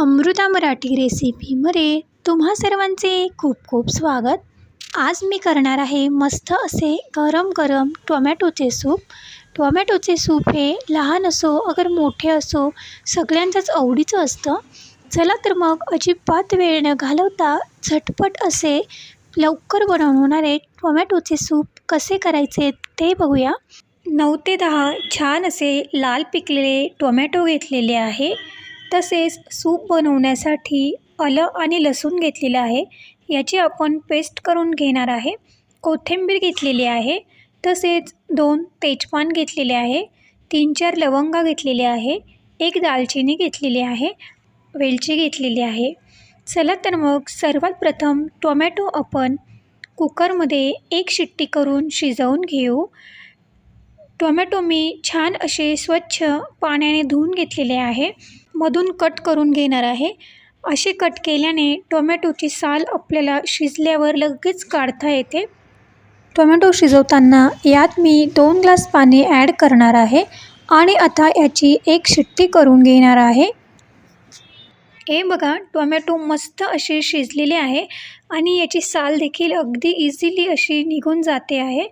अमृता मराठी रेसिपीमध्ये तुम्हा सर्वांचे खूप खूप स्वागत. आज मी करणार आहे मस्त असे गरम गरम टोमॅटोचे सूप. टोमॅटोचे सूप हे लहान असो अगर मोठे असो सगळ्यांचंच आवडीचं असतं. चला तर मग अजिबात वेळ न घालवता झटपट असे लवकर बनवणारे टोमॅटोचे सूप कसे करायचे ते बघूया. नऊ ते दहा छान असे लाल पिकलेले टोमॅटो घेतलेले आहे. तसेच सूप बनवण्यासाठी आलं आणि लसूण घेतलेलं आहे. याची आपण पेस्ट करून घेणार आहे. कोथिंबीर घेतलेली आहे. तसेच दोन तेजपान घेतलेले आहे. तीन चार लवंगा घेतलेले आहे. एक दालचिनी घेतलेली आहे. वेलची घेतलेली आहे. चला तर मग सर्वात प्रथम टोमॅटो आपण कुकरमध्ये एक शिट्टी करून शिजवून घेऊ. टोमॅटो मी छान असे स्वच्छ पाण्याने धुवून घेतलेले आहे. मधून कट करून घेणार आहे. असे कट केल्याने टोमॅटोची साल आपल्याला शिजल्यावर लगेच काढता येते. टोमॅटो शिजवताना यात मी दोन ग्लास पाणी ॲड करणार आहे आणि आता याची एक शिट्टी करून घेणार आहे. हे बघा टोमॅटो मस्त असे शिजलेले आहे आणि याची साल देखील अगदी इझिली अशी निघून जाते आहे.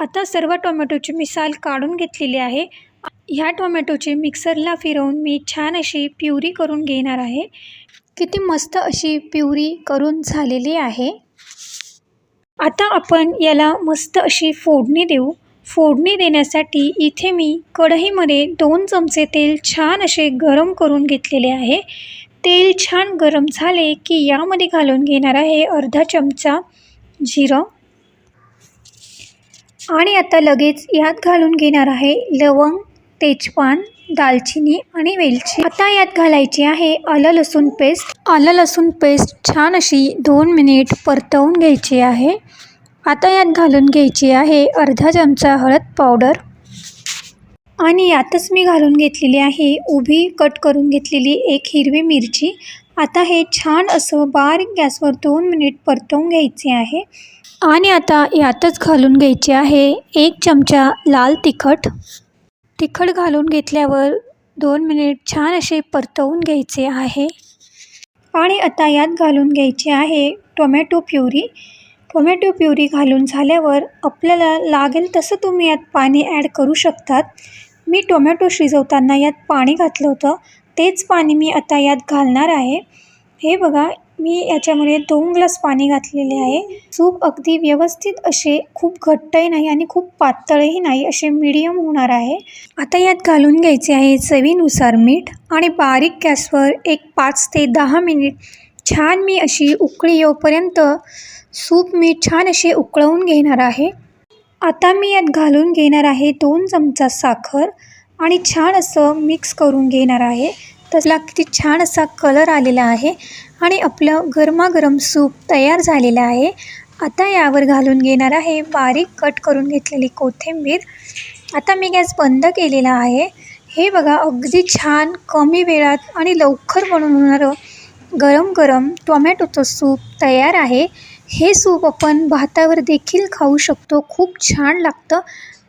आता सर्व टोमॅटोची मी साल काढून घेतलेली आहे. ह्या टोमॅटोची मिक्सरला फिरवून मी छान अशी प्युरी करून घेणार आहे. किती मस्त अशी प्युरी करून झालेली आहे. आता आपण याला मस्त अशी फोडणी देऊ. फोडणी देण्यासाठी इथे मी कढईमध्ये दोन चमचे तेल छान असे गरम करून घेतलेले आहे. तेल छान गरम झाले की यामध्ये घालून घेणार आहे अर्धा चमचा जिरं. आणि आता लगेच यात घालून घेणार आहे लवंग तेजपान दालचिनी आणि वेलची. आता यात घालायची आहे आलं लसूण पेस्ट. आलं लसूण पेस्ट छान अशी दोन मिनिट परतवून घ्यायची आहे. आता यात घालून घ्यायची आहे अर्धा चमचा हळद पावडर. आणि यातच मी घालून घेतलेली आहे उभी कट करून घेतलेली एक हिरवी मिरची. आता हे छान असं बारीक गॅसवर दोन मिनिट परतवून घ्यायचे आहे. आणि आता यातच घालून घ्यायचे आहे एक चमचा लाल तिखट. तिखट घालून घेतल्यावर दोन मिनिट छान असे परतवून घ्यायचे आहे. आणि आता यात घालून घ्यायचे आहे टोमॅटो प्युरी. टोमॅटो प्युरी घालून झाल्यावर आपल्याला लागेल तसं तुम्ही यात पाणी ॲड करू शकतात. मी टोमॅटो शिजवताना यात पाणी घातलं होतं. तेच पाणी मी आता यात घालणार आहे. हे बघा मी याच्यामध्ये दोन ग्लास पाणी घातलेले आहे. सूप अगदी व्यवस्थित असे खूप घट्टही नाही आणि खूप पातळही नाही असे मीडियम होणार आहे. आता यात घालून घ्यायचे आहे चवीनुसार मीठ आणि बारीक गॅसवर एक पाच ते दहा मिनिट छान मी अशी उकळी येऊपर्यंत सूप मी छान असे उकळवून घेणार आहे. आता मी यात घालून घेणार आहे दोन चमचा साखर आणि छान असं मिक्स करून घेणार आहे. त्याला किती छान असा कलर आलेला आहे आणि आपलं गरमागरम सूप तयार झालेलं आहे. आता यावर घालून घेणार आहे बारीक कट करून घेतलेली कोथिंबीर. आता मी गॅस बंद केलेला आहे. हे बघा अगदी छान कमी वेळात आणि लवकर बनवून होणारं गरम गरम टोमॅटोचं सूप तयार आहे. हे सूप आपण भातावर देखील खाऊ शकतो. खूप छान लागतं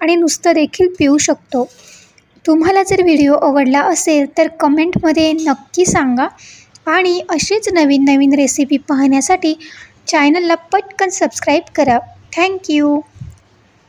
आणि नुसतं देखील पिऊ शकतो. तुम्हाला जर व्हिडिओ आवडला असेल तर कमेंटमध्ये नक्की सांगा. आणि अशीच नवीन नवीन रेसिपी पाहण्यासाठी चॅनलला पटकन सबस्क्राईब करा. थँक्यू